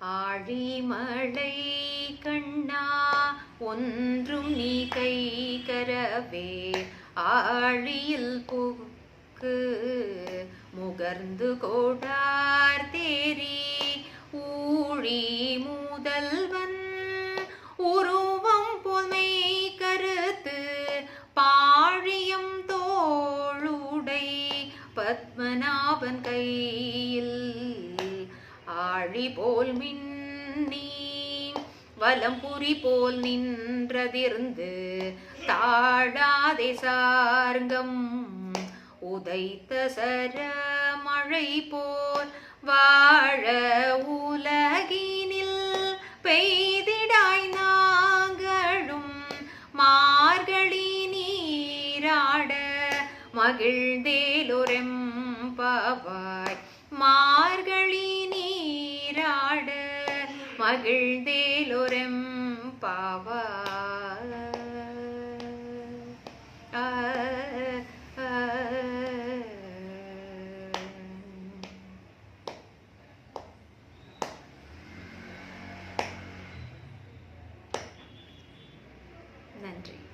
ஆழிமழை கண்ணா ஒன்றும் நீ கை கரவே. ஆழியில் புக்கு முகர்ந்து கோடார் தேரி ஊழி முதல்வன் பத்மநாபன் கையில் ஆழி போல் மின்னி வலம்புரி போல் நின்றதிருந்து தாழாதே சார்கம் உதைத்த சர மழை போல் வாழ உலகினில் பெய்திடாய் நாங்களும் மார்கழி நீராட மகிழ்ந்தேலுரம் பவாய் மார்கழி நீராட மகிழ்ந்தேலுரம் பாவாய் நன்றி.